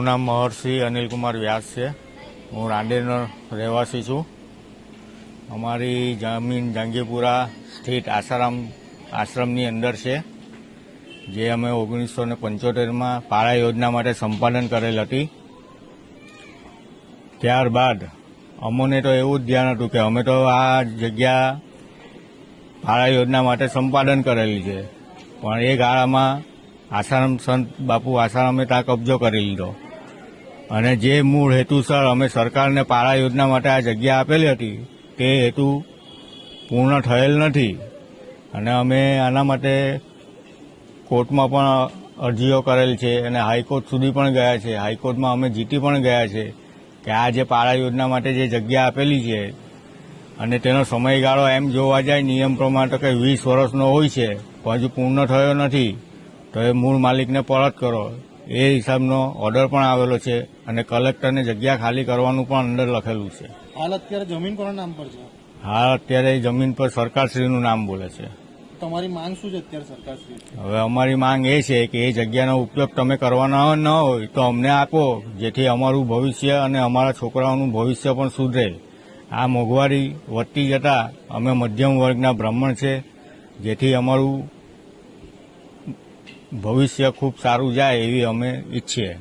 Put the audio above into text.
મારું નામ મહર્ષિ અનિલકુમાર વ્યાસ છે. હું રાંદેરનો રહેવાસી છું. અમારી જમીન જંગીપુરા સ્થિત આસારામ આશ્રમની અંદર છે, જે અમે ઓગણીસો ને પંચોતેરમાં પાળા યોજના માટે સંપાદન કરેલ હતી. ત્યારબાદ અમોને તો એવું જ ધ્યાન હતું કે અમે તો આ જગ્યા પાળા યોજના માટે સંપાદન કરેલી છે. પણ એ ગાળામાં આસારામ સંત બાપુ આસારામે ત્યાં કબજો કરી લીધો. અને જે મૂળ હેતુસર અમે સરકારને પાળા યોજના માટે આ જગ્યા આપેલી હતી, તે હેતુ પૂર્ણ થયેલ નથી. અને અમે આના માટે કોર્ટમાં પણ અરજીઓ કરેલ છે અને હાઈકોર્ટ સુધી પણ ગયા છે. હાઈકોર્ટમાં અમે જીતી પણ ગયા છે કે આ જે પાળા યોજના માટે જે જગ્યા આપેલી છે અને તેનો સમયગાળો એમ જોવા જાય, નિયમ પ્રમાણે તો કે વીસ વર્ષનો હોય છે પણ હજુ પૂર્ણ થયો નથી. તો એ મૂળ માલિકને પરત કરો. એ હિસાબનો ઓર્ડર પણ આવેલો છે અને કલેક્ટરને જગ્યા ખાલી કરવાનું પણ અંદર લખેલું છે. હાલ અત્યારે જમીન કોના નામ પર છે? હાલ અત્યારે જમીન પર સરકારશ્રીનું નામ બોલે છે. તમારી માંગ શું છે અત્યારે સરકારશ્રી હવે અમારી માંગ એ છે કે એ જગ્યાનો ઉપયોગ તમે કરવાના ન હોય તો અમને આપો જેથી અમારું ભવિષ્ય અને અમારા છોકરાઓનું ભવિષ્ય પણ સુધરે. આ મોંઘવારી વધતી જતા અમે મધ્યમ વર્ગના બ્રાહ્મણ છે જેથી અમારું ભવિષ્ય ખૂબ સારું જાય એવી અમે ઈચ્છીએ.